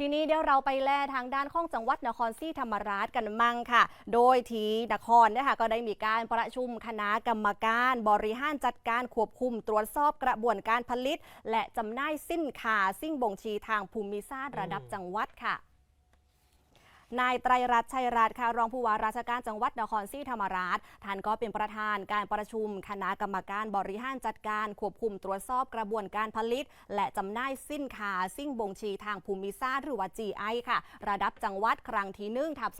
ทีนี้เดี๋ยวเราไปแล่ทางด้านข้องจังหวัดนครศรีธรรมราชกันมั่งค่ะ โดยที่นครเนี่ยค่ะก็ได้มีการประชุมคณะกรรมการบริหารจัดการควบคุมตรวจสอบกระบวนการผลิต และจำหน่ายสินค้าสิ่งบ่งชี้ทางภูมิศาสตร์ระดับจังหวัดค่ะ นายไตรรัตน์ชัยรัตน์ค่ะรองผู้ว่าราชการจังหวัดนครศรีธรรมราชท่านก็เป็นประธานการประชุม คณะกรรมการบริหารจัดการควบคุมตรวจสอบกระบวนการผลิต และจำหน่ายสินค้าสิ่งบ่งชี้ทางภูมิศาสตร์หรือว่า GI ค่ะ ระดับจังหวัดครั้งที่หนึ่งทับ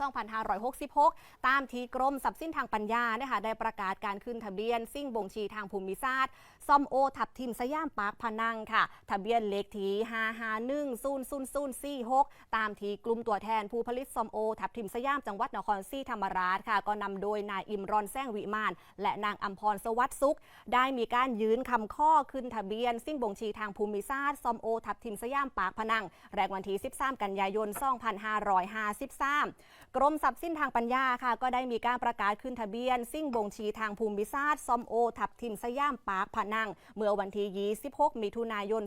2566 ตามที่กรมทรัพย์สินทางปัญญานะคะได้ประกาศการขึ้นทะเบียนสิ่งบ่งชี้ทางภูมิศาสตร์ซอมโอทับทิมสยามปาร์คพนังค่ะ ทะเบียนเลขที่5 5 1 0 0 0 4 6ตามที่กลุ่มตัวแทนผู้ผลิตซอมโอ ทับทิมสยามจังหวัดนครศรีธรรมราชค่ะ ก็นำโดยนายอิมรอนแซงวิมาน และนางอัมพรสวัสดิ์สุข ได้มีการยืนคำข้อขึ้นทะเบียน สิ่งบ่งชี้ทางภูมิศาสตร์ซอมโอ ทับทิมสยามปากพนัง แรกวันที่ 13 กันยายน 2553 กรมทรัพย์สินทางปัญญาค่ะ ก็ได้มีการประกาศขึ้นทะเบียน สิ่งบ่งชี้ทางภูมิศาสตร์ซอมโอ ทับทิมสยามปากพนัง เมื่อวันที่ 26 มิถุนายน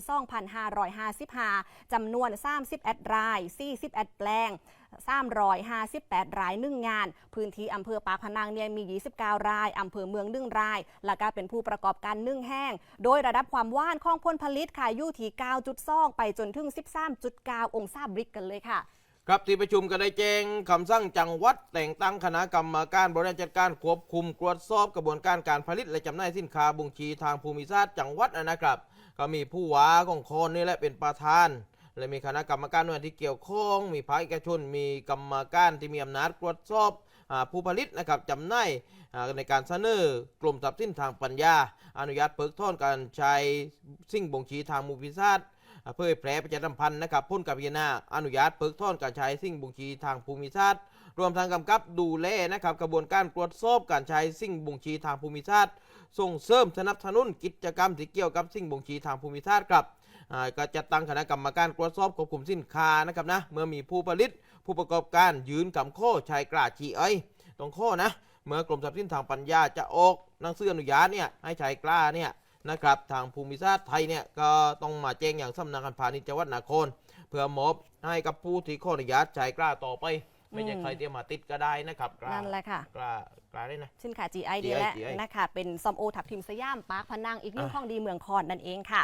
2555จำนวน 31 ราย41แปลง 358 รายหนึ่งงาน พื้นที่อำเภอปากพนังเนี่ยมี 29 รายอำเภอเมืองหนึ่งราย และก็เป็นผู้ประกอบการนึ่งแห้ง โดยระดับความว่านของผลผลิตค่ะอยู่ที่9.2ไปจนถึง 13.9 องศาบริกกันเลยค่ะครับที่ประชุมก็ได้แจ้งคำสั่งจังหวัดแต่งตั้งคณะกรรมการบริหารจัดการควบคุมตรวจสอบกระบวนการการผลิตและจำหน่ายสินค้าบ่งชีทางภูมิศาสตร์จังหวัดนะครับ ก็มีผู้ว่าของคนนี่แหละเป็นประธาน และมีคณะกรรมการหน่วยที่เกี่ยวข้อง มีภาคเอกชน มีกรรมการที่มีอำนาจตรวจสอบผู้ผลิตนะครับจำหน่ายในการเสนอกลุ่มทรัพย์สินทางปัญญา อนุญาตเพิกถอนการใช้สิ่งบ่งชี้ทางภูมิศาสตร์ เผยแพร่ประชาสัมพันธ์นะครับพ้นกับพิจารณาอนุญาตเพิกถอนการใช้สิ่งบ่งชี้ทางภูมิศาสตร์รวมทางกำกับดูแลนะครับกระบวนการตรวจสอบการใช้สิ่งบ่งชี้ทางภูมิศาสตร์ส่งเสริมสนับสนุนกิจกรรมที่เกี่ยวกับสิ่งบ่งชี้ทางภูมิศาสตร์ครับอ่าก็จะตั้งคณะกรรมการตรวจสอบควบคุมสินค้านะครับนะเมื่อมีผู้ผลิตผู้ประกอบการยืนกำข้อชายกล้าจีไอตรงข้อนะเมื่อกรมทรัพย์สินทางปัญญาจะออกหนังสืออนุญาตเนี่ยให้ชายกล้าเนี่ย นะครับทางภูมิศาสตร์ไทยเนี่ยก็ต้องมาแจ้งอย่างสำนักงานพาณิชย์จังหวัดนครเพื่อมอบให้กับผู้ที่ขออนุญาตจ่ายกล้าต่อไป ไม่ใช่อืมใครที่มาติดก็ได้นะครับกล้านั่นแหละค่ะ กล้ากล้าได้นะ สินค้า GI ดี GI และ GI นะคะเป็นซอมโอทับทิมสยามปาร์คพนังอีกหนึ่งอะ ของดีเมืองคอนนั่นเองค่ะ